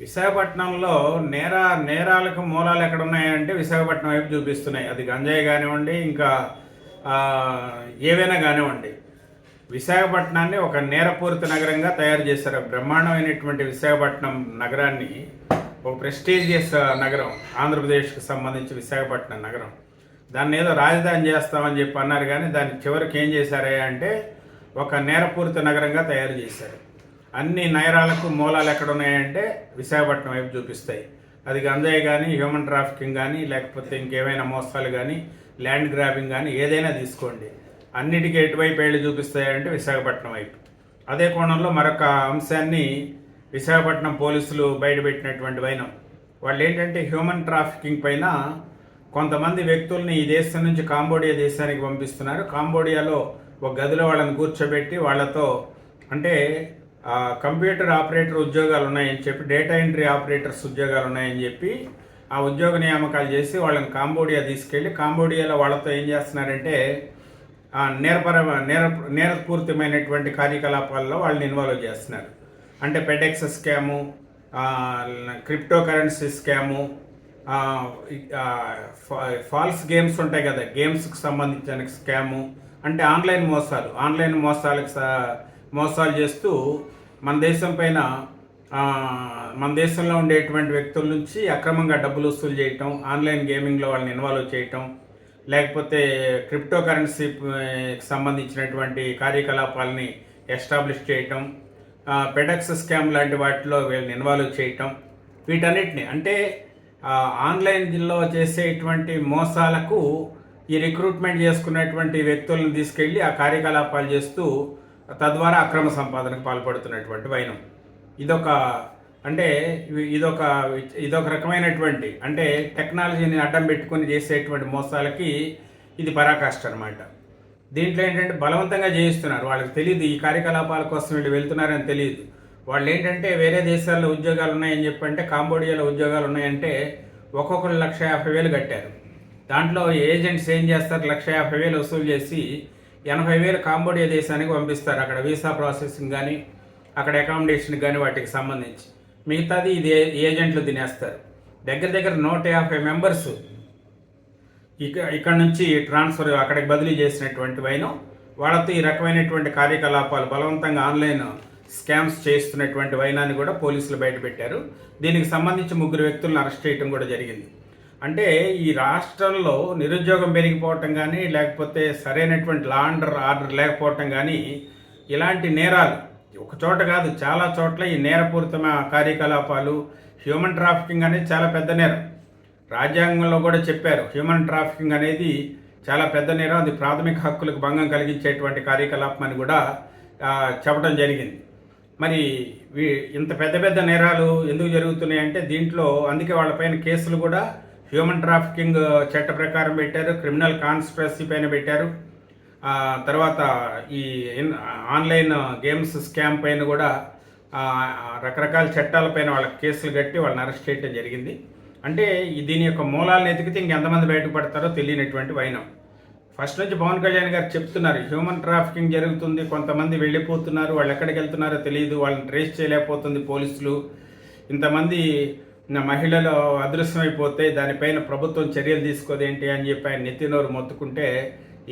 విశాఖపట్నంలో నేర నేరాలకు మూలాలు ఎక్కడ ఉన్నాయంటే విశాఖపట్నం వైపు చూపిస్తున్నాయి. అది గంజాయి కానివ్వండి ఇంకా ఏవైనా కానివ్వండి. విశాఖపట్నాన్ని ఒక నేరపూరిత నగరంగా తయారు చేశారు. బ్రహ్మాండమైనటువంటి విశాఖపట్నం నగరాన్ని ఒక ప్రెస్టీజియస్ నగరం ఆంధ్రప్రదేశ్కి సంబంధించి విశాఖపట్నం నగరం. దాన్ని ఏదో రాజధాని చేస్తామని చెప్పి అన్నారు కానీ దాని చివరికి ఏం చేశారే అంటే ఒక నేరపూరిత నగరంగా తయారు చేశారు. అన్ని నయరాలకు మూలాలు ఎక్కడ ఉన్నాయంటే విశాఖపట్నం వైపు చూపిస్తాయి. అది గంజాయి కానీ హ్యూమన్ ట్రాఫికింగ్ కానీ లేకపోతే ఇంకేమైనా మోసాలు కానీ ల్యాండ్ గ్రాబింగ్ కానీ ఏదైనా తీసుకోండి. అన్నిటికీ ఎటువైపు వెళ్ళి చూపిస్తాయంటే విశాఖపట్నం వైపు. అదే కోణంలో మరొక అంశాన్ని విశాఖపట్నం పోలీసులు బయటపెట్టినటువంటి వైనం. వాళ్ళు ఏంటంటే హ్యూమన్ ట్రాఫికింగ్ పైన కొంతమంది వ్యక్తుల్ని ఈ దేశం నుంచి కాంబోడియా దేశానికి పంపిస్తున్నారు. కాంబోడియాలో ఒక గదిలో వాళ్ళని కూర్చోబెట్టి వాళ్ళతో అంటే కంప్యూటర్ ఆపరేటర్ ఉద్యోగాలు ఉన్నాయని చెప్పి డేటా ఎంట్రీ ఆపరేటర్స్ ఉద్యోగాలు ఉన్నాయని చెప్పి ఆ ఉద్యోగ నియామకాలు చేసి వాళ్ళని కాంబోడియా తీసుకెళ్ళి కాంబోడియాలో వాళ్ళతో ఏం చేస్తున్నారంటే నేరపర నేర నేరపూరితమైనటువంటి కార్యకలాపాల్లో వాళ్ళని ఇన్వాల్వ్ చేస్తున్నారు. అంటే FedEx scam crypto currency scam false games ఉంటాయి కదా గేమ్స్కి సంబంధించిన స్కాము అంటే ఆన్లైన్ మోసాలు ఆన్లైన్ మోసాలకు మోసాలు చేస్తూ మన దేశం పైన మన దేశంలో ఉండేటువంటి వ్యక్తుల నుంచి అక్రమంగా డబ్బులు వసూలు చేయటం ఆన్లైన్ గేమింగ్లో వాళ్ళని ఇన్వాల్వ్ చేయటం లేకపోతే క్రిప్టో కరెన్సీకి సంబంధించినటువంటి కార్యకలాపాలని ఎస్టాబ్లిష్ చేయటం పెడక్స్ స్కామ్ లాంటి వాటిలో వీళ్ళని ఇన్వాల్వ్ చేయటం వీటన్నిటిని అంటే ఆన్లైన్లో చేసేటువంటి మోసాలకు ఈ రిక్రూట్మెంట్ చేసుకున్నటువంటి వ్యక్తులను తీసుకెళ్ళి ఆ కార్యకలాపాలు చేస్తూ తద్వారా అక్రమ సంపాదనకు పాల్పడుతున్నటువంటి వైనం. ఇదొక అంటే ఇదొక ఇదొక రకమైనటువంటి అంటే టెక్నాలజీని అడ్డం పెట్టుకొని చేసేటువంటి మోసాలకి ఇది పరాకాష్ట అనమాట దీంట్లో ఏంటంటే బలవంతంగా చేయిస్తున్నారు వాళ్ళకి తెలియదు ఈ కార్యకలాపాల కోసం వీళ్ళు వెళ్తున్నారని తెలియదు వాళ్ళు ఏంటంటే వేరే దేశాల్లో ఉద్యోగాలు ఉన్నాయని చెప్పంటే కాంబోడియాలో ఉద్యోగాలు ఉన్నాయంటే ఒక్కొక్కరు లక్ష యాభై వేలు కట్టారు. దాంట్లో ఏజెంట్స్ ఏం చేస్తారు? లక్ష యాభై వేలు వసూలు చేసి ఎనభై వేలు కాంబోడియా దేశానికి పంపిస్తారు. అక్కడ వీసా ప్రాసెసింగ్ కానీ అక్కడ అకామిడేషన్ కానీ వాటికి సంబంధించి. మిగతాది ఇది ఏజెంట్లు తినేస్తారు. దగ్గర దగ్గర నూట యాభై మెంబర్స్ ఇక ఇక్కడ నుంచి ట్రాన్స్ఫర్ అక్కడికి బదిలీ చేసినటువంటి వైనం వాళ్ళతో ఈ రకమైనటువంటి కార్యకలాపాలు బలవంతంగా ఆన్లైన్ స్కామ్స్ చేస్తున్నటువంటి వైనాన్ని కూడా పోలీసులు బయటపెట్టారు. దీనికి సంబంధించి ముగ్గురు వ్యక్తులను అరెస్ట్ చేయడం కూడా జరిగింది. అంటే ఈ రాష్ట్రంలో నిరుద్యోగం పెరిగిపోవటం కానీ లేకపోతే సరైనటువంటి లాండర్ ఆర్డర్ లేకపోవటం కానీ ఇలాంటి నేరాలు ఒక చోట కాదు చాలా చోట్ల ఈ నేరపూరితమైన కార్యకలాపాలు హ్యూమన్ ట్రాఫికింగ్ అనేది చాలా పెద్ద నేరం. రాజ్యాంగంలో కూడా చెప్పారు హ్యూమన్ ట్రాఫికింగ్ అనేది చాలా పెద్ద నేరం అది ప్రాథమిక హక్కులకు భంగం కలిగించేటువంటి కార్యకలాపం అని కూడా చెప్పడం జరిగింది. మరి వీ- ఇంత పెద్ద పెద్ద నేరాలు ఎందుకు జరుగుతున్నాయి అంటే దీంట్లో అందుకే వాళ్ళపైన కేసులు కూడా హ్యూమన్ ట్రాఫికింగ్ చట్ట ప్రకారం పెట్టారు క్రిమినల్ కాన్స్పిరసీ పైన పెట్టారు. తర్వాత ఈ ఆన్లైన్ గేమ్స్ స్కామ్ పైన కూడా రకరకాల చట్టాలపైన వాళ్ళకి కేసులు కట్టి వాళ్ళని అరెస్ట్ చేయడం జరిగింది. అంటే దీని యొక్క మూలాలను ఎతికితే ఇంకెంతమంది బయటపడతారో తెలియనటువంటి వైనం. ఫస్ట్ నుంచి పవన్ కళ్యాణ్ గారు చెప్తున్నారు హ్యూమన్ ట్రాఫికింగ్ జరుగుతుంది కొంతమంది వెళ్ళిపోతున్నారు వాళ్ళు ఎక్కడికి వెళ్తున్నారో తెలియదు వాళ్ళని ట్రేస్ చేయలేకపోతుంది పోలీసులు. ఇంతమంది మహిళలు అదృశ్యమైపోతే దానిపైన ప్రభుత్వం చర్యలు తీసుకోదేంటి అని చెప్పి ఆయన నెత్తినోరు మొత్తుకుంటే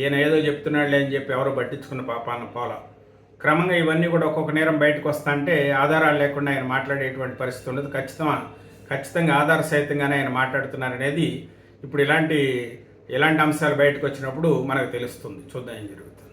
ఈయన ఏదో చెప్తున్నాడులే అని చెప్పి ఎవరు పట్టించుకున్న పాపాన పోల క్రమంగా ఇవన్నీ కూడా ఒక్కొక్క నేరం బయటకు వస్తాంటే ఆధారాలు లేకుండా ఆయన మాట్లాడేటువంటి పరిస్థితి ఉండదు. ఖచ్చితంగా ఖచ్చితంగా ఆధార సహితంగానే ఆయన మాట్లాడుతున్నారనేది ఇప్పుడు ఇలాంటి ఇలాంటి అంశాలు బయటకు వచ్చినప్పుడు మనకు తెలుస్తుంది. చూద్దాం ఏం జరుగుతుంది.